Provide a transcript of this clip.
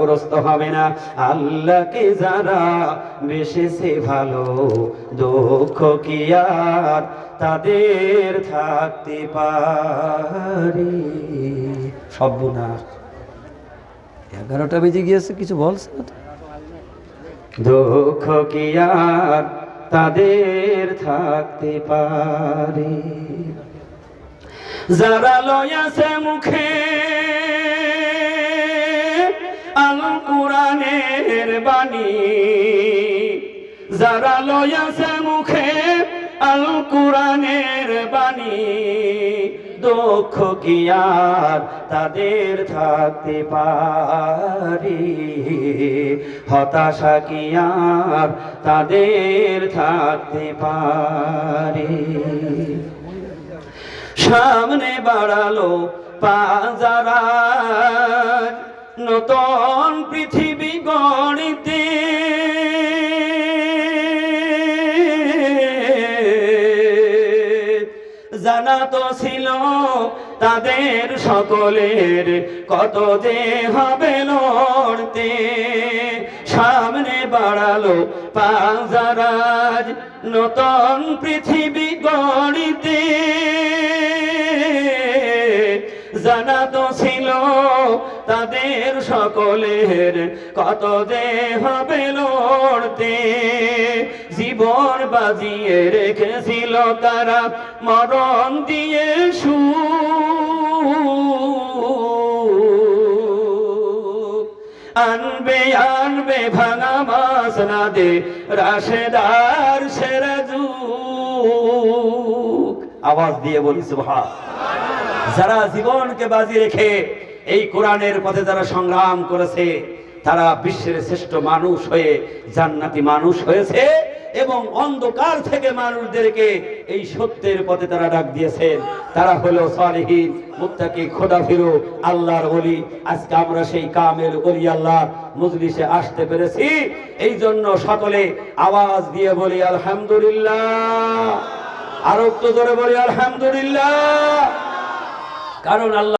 গ্রস্ত হবে না। আল্লাহকে যারা বেসেছে ভালো, দুঃখ কি আর তাদের থাকতে পারে? সর্বনাশ। এগারোটা বেজে গিয়েছে, কিছু বলছে না? দুঃখ কি আর তাদের থাকতে পারে? যারা লয়াছে মুখে বাণী। যারা লয়াছে মুখে আল কোরআনের বাণী। দুঃখ কি আর তাদের থাকতে পারে? হতাশা কি আর তাদের থাকতে পারি? সামনে বাড়ালো পা পাজারা নতুন পৃথিবী গড়িতে। জানা তো ছিল তাদের সকলের কত যে হবে লড়তে। সামনে বাড়ালো পাজারাজ নতুন পৃথিবী গড়িতে। জানা তো ছিল তাদের সকলের কত হবে লড়তে। জীবন বাজিয়ে রেখেছিল তারা, মরণ দিয়ে সু আনবে আনবে, ভাঙা মাস না দে রাশেদার সেরা যুগ। আওয়াজ দিয়ে বলি সুভা যারা জীবনকে বাজি রেখে এই কোরআনের পথে যারা সংগ্রাম করেছে, তারা বিশ্বের শ্রেষ্ঠ মানুষ হয়ে, জান্নাতি মানুষ হয়েছে এবং অন্ধকার থেকে মানুষদেরকে এই সত্যের পথে তারা ডাক দিয়েছেন তারা হলো সালেহীন, মুত্তাকি খোদা ফিরো আল্লাহর ওলি। আজকে আমরা সেই কামেল ওলি আল্লাহ মজলিসে আসতে পেরেছি। এই জন্য সকলে আওয়াজ দিয়ে বলি আলহামদুলিল্লাহ। আরও একটু জোরে বলি আলহামদুলিল্লাহ। কারণ আল্লাহ